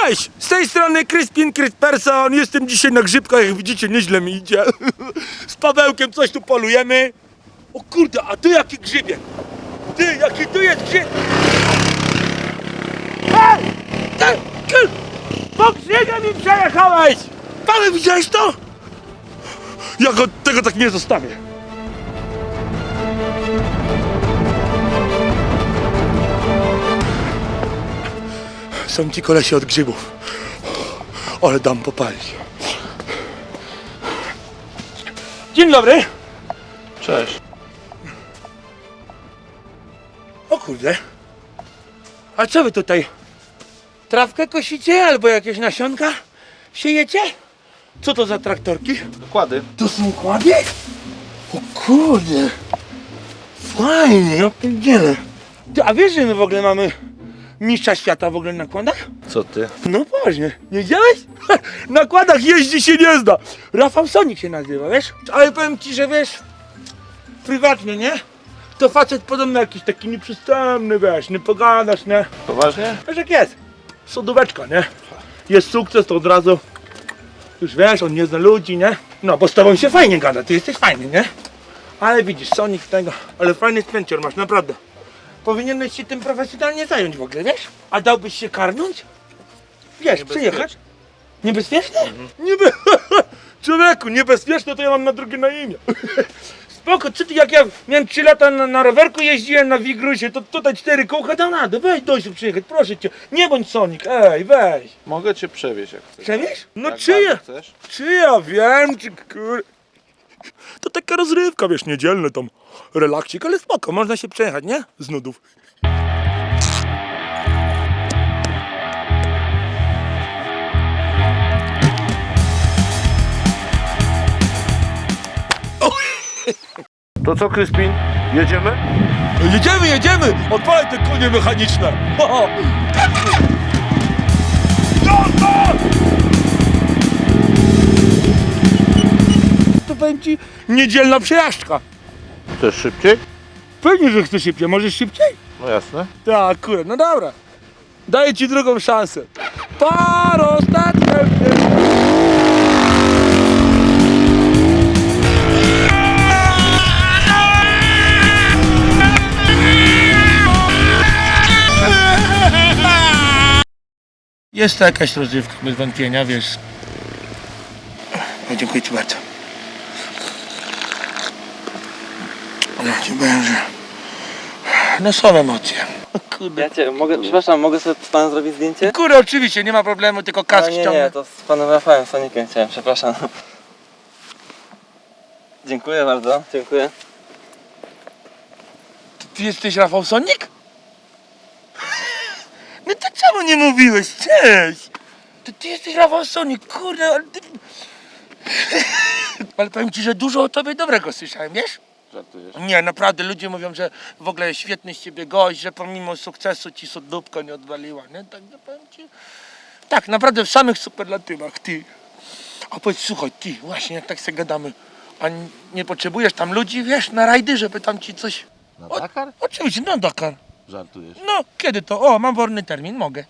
Cześć! Z tej strony Crispin Crisperson. Jestem dzisiaj na grzybkach, jak widzicie, nieźle mi idzie. Z Pawełkiem coś tu polujemy. O kurde, a tu jaki grzybiek? Ty, jaki tu jest grzyb? Ej! Ty, ty, po grzybie mi przejechałeś! Paweł, widziałeś to? Ja go, tego tak nie zostawię. Są ci kolesi od grzybów. Ale dam popalić. Dzień dobry. Cześć. O kurde. A co wy tutaj? Trawkę kosicie albo jakieś nasionka siejecie? Co to za traktorki? Dokłady. To są kłady? O kurde. Fajnie, ja pierdzielę. Ty, a wiesz, że my w ogóle mamy mistrza świata w ogóle na kładach? Co ty? No poważnie, nie widziałeś? Na kładach jeździ się nie zna. Rafał Sonik się nazywa, wiesz? Ale powiem ci, że wiesz, prywatnie, nie? To facet podobno jakiś taki nieprzystępny, wiesz, nie pogadasz, nie? Poważnie? Wiesz jak jest? Sodóweczka, nie? Jest sukces, to od razu już wiesz, on nie zna ludzi, nie? No, bo z tobą się fajnie gada, ty jesteś fajny, nie? Ale widzisz, Sonic tego, ale fajny spęcior masz, naprawdę. Powinieneś się tym profesjonalnie zająć w ogóle, wiesz? A dałbyś się karnąć? Wiesz, przyjechać? Niebezpieczne? Niebe... Człowieku, niebezpieczne to ja mam na drugie na imię. Spoko, czy ty jak ja miałem 3 lata na, na rowerku jeździłem na Wigrusie, to tutaj cztery kółka dał radę. Weź dojść przyjechać, proszę cię. Nie bądź Sonic, ej, weź. Mogę cię przewieźć jak chcesz. Przewieź? No Jak czyje? bardzo chcesz? Czy ja wiem, czy kur... Taka rozrywka, wiesz, niedzielny tam relaksik, ale spoko, można się przejechać, nie? Z nudów. To co, Kryspin? Jedziemy? Jedziemy, jedziemy! Odpalaj te konie mechaniczne! powiem ci, niedzielna przejażdżka. Chcesz szybciej? Pewnie, że chcesz szybciej, możesz szybciej? No jasne. Tak, akurat, no dobra. Daję ci drugą szansę. Paro, ostatnia. Jest to jakaś rozrywka, bez wątpienia, wiesz. No, dziękuję ci bardzo. Ja ci powiem, że... No są emocje. Kurde. Ja cię, mogę, przepraszam, mogę sobie z panem zrobić zdjęcie? Kurde, oczywiście, nie ma problemu, tylko kask A, nie, ściągnę. nie, to z panem Rafałem Sonikiem chciałem, przepraszam. Dziękuję bardzo, dziękuję. Ty jesteś Rafał Sonik? No to czemu nie mówiłeś? Cześć! To ty jesteś Rafał Sonik, kurde, ale ty... Ale powiem ci, że dużo o tobie dobrego słyszałem, wiesz? Żartujesz. Nie, naprawdę, ludzie mówią, że w ogóle świetny z ciebie gość, że pomimo sukcesu ci sodóbka nie odwaliła, nie? Tak, no powiem ci... Tak, naprawdę w samych superlatywach, ty. A powiedz, słuchaj, ty, właśnie, jak tak sobie gadamy, a nie potrzebujesz tam ludzi, wiesz, na rajdy, żeby tam ci coś... Na O- Dakar? Oczywiście, na Dakar. Żartujesz. No, kiedy to? O, mam wolny termin, mogę.